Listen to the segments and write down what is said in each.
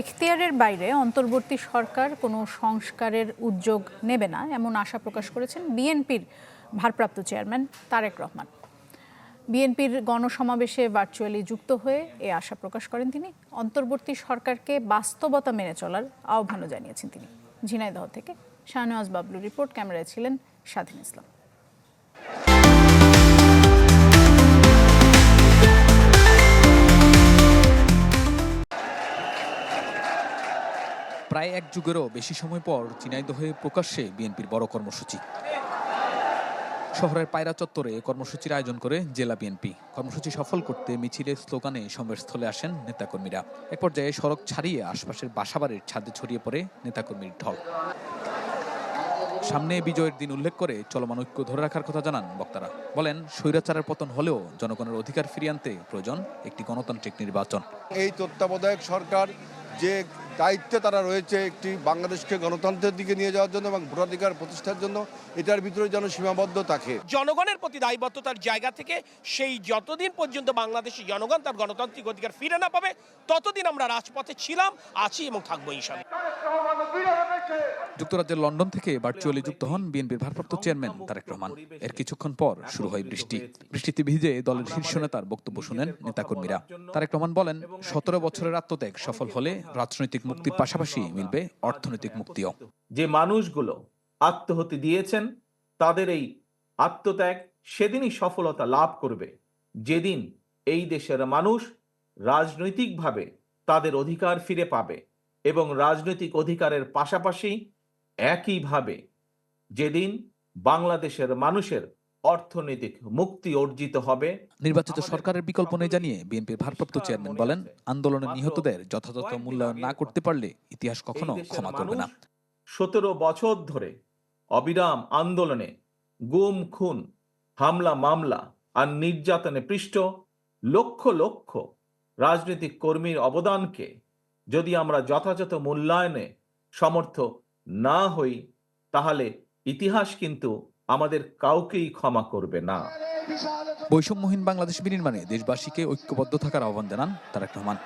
এখতিয়ারের বাইরে অন্তর্বর্তী সরকার কোনো সংস্কারের উদ্যোগ নেবে না, এমন আশা প্রকাশ করেছেন বিএনপির ভারপ্রাপ্ত চেয়ারম্যান তারেক রহমান। বিএনপির গণসমাবেশে ভার্চুয়ালি যুক্ত হয়ে এ আশা প্রকাশ করেন তিনি। অন্তর্বর্তী সরকারকে বাস্তবতা মেনে চলার আহ্বানও জানিয়েছেন তিনি। ঝিনাইদহ থেকে শাহনওয়াজ বাবলু রিপোর্ট, ক্যামেরায় ছিলেন স্বাধীন ইসলাম। প্রায় এক যুগেরও বেশি সময় পর ঝিনাইদহে প্রকাশ্যে বিএনপির বড় কর্মসূচি। শহরের পায়রা চত্বরে কর্মসূচির আয়োজন করে জেলা বিএনপি। কর্মসূচি সফল করতে মিছিলে স্লোগানে সমাবেশস্থলে আসেন নেতাকর্মীরা। এক পর্যায়ে সড়ক ছাড়িয়ে আশপাশের বাসাবাড়ির ছাদে ছড়িয়ে পড়ে নেতাকর্মীর ঢল। সামনে বিজয়ের দিন উল্লেখ করে চলমান ঐক্য ধরে রাখার কথা জানান বক্তারা। বলেন, স্বৈরাচারের পতন হলেও জনগণের অধিকার ফিরিয়ে আনতে প্রয়োজন একটি গণতান্ত্রিক নির্বাচন। এই তত্ত্বাবধায়ক সরকার যে দায়িত্বে তারা রয়েছে একটি বাংলাদেশকে গণতন্ত্রের দিকে নিয়ে যাওয়ার জন্য এবং ভোটাধিকার প্রতিষ্ঠার জন্য। এটার ভিতরে যেন সীমাবদ্ধ থাকে। জনগণের প্রতি দায়বদ্ধতার জায়গা থেকে সেই যতদিন পর্যন্ত বাংলাদেশি জনগণ তার গণতান্ত্রিক অধিকার ফিরে না পাবে, ততদিন আমরা রাজপথে ছিলাম, আছি এবং থাকব ইনশাল্লাহ যুক্তরাজ্যের লন্ডন থেকে ভার্চুয়ালি যুক্ত হন বিএনপির ভারপ্রাপ্ত চেয়ারম্যান তারেক রহমান। এর কিছুক্ষণ পর শুরু হয় বৃষ্টি। বৃষ্টিতে ভিজে দলের শীর্ষ নেতার বক্তব্য শুনেন নেতাকর্মীরা। তারেক রহমান বলেন, সতেরো বছরের আত্মত্যাগ সফল হলে রাজনৈতিক মুক্তির পাশাপাশি মিলবে অর্থনৈতিক মুক্তিও। যে মানুষগুলো আত্মহতি দিয়েছেন, তাদের এই আত্মত্যাগ সেদিনই সফলতা লাভ করবে। যেদিন এই দেশের মানুষ রাজনৈতিকভাবে তাদের অধিকার ফিরে পাবে এবং রাজনৈতিক অধিকারের পাশাপাশি একইভাবে যেদিন বাংলাদেশের মানুষের অর্থনৈতিক মুক্তি অর্জিত হবে নির্বাচিত সরকারের বিকল্প নেই জানিয়ে বিএনপির ভারপ্রাপ্ত চেয়ারম্যান বলেন আন্দোলনে নিহতদের যথাযথ মূল্যায়ন না করতে পারলে ইতিহাস কখনো ক্ষমা করবে না। সতেরো বছর ধরে অবিরাম আন্দোলনে গুম খুন হামলা মামলা আর নির্যাতনে পৃষ্ঠ লক্ষ লক্ষ রাজনৈতিক কর্মীর অবদানকে যদি আমরা যথাযথ মূল্যায়নে সমর্থ না হই তাহলে ইতিহাস কিন্তু আমাদের কাউকেই ক্ষমা করবে না। বৈষম্যহীন বাংলাদেশ বিনির্মাণে দেশবাসীকে ঐক্যবদ্ধ থাকার আহ্বান জানান তারেক রহমান।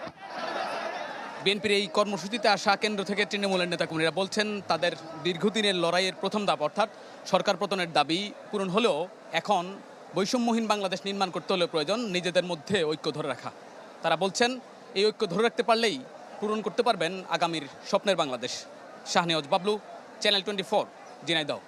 বিএনপির এই কর্মসূচিতে আসা কেন্দ্র থেকে তৃণমূলের নেতাকর্মীরা বলছেন তাদের দীর্ঘদিনের লড়াইয়ের প্রথম ধাপ অর্থাৎ সরকার পতনের দাবি পূরণ হলেও এখন বৈষম্যহীন বাংলাদেশ নির্মাণ করতে হলে প্রয়োজন নিজেদের মধ্যে ঐক্য ধরে রাখা। তারা বলছেন এই ঐক্য ধরে রাখতে পারলেই পূরণ করতে পারবেন আগামীর স্বপ্নের Bangladesh. Shahnewaz Bablu channel twenty four Jhenaidah.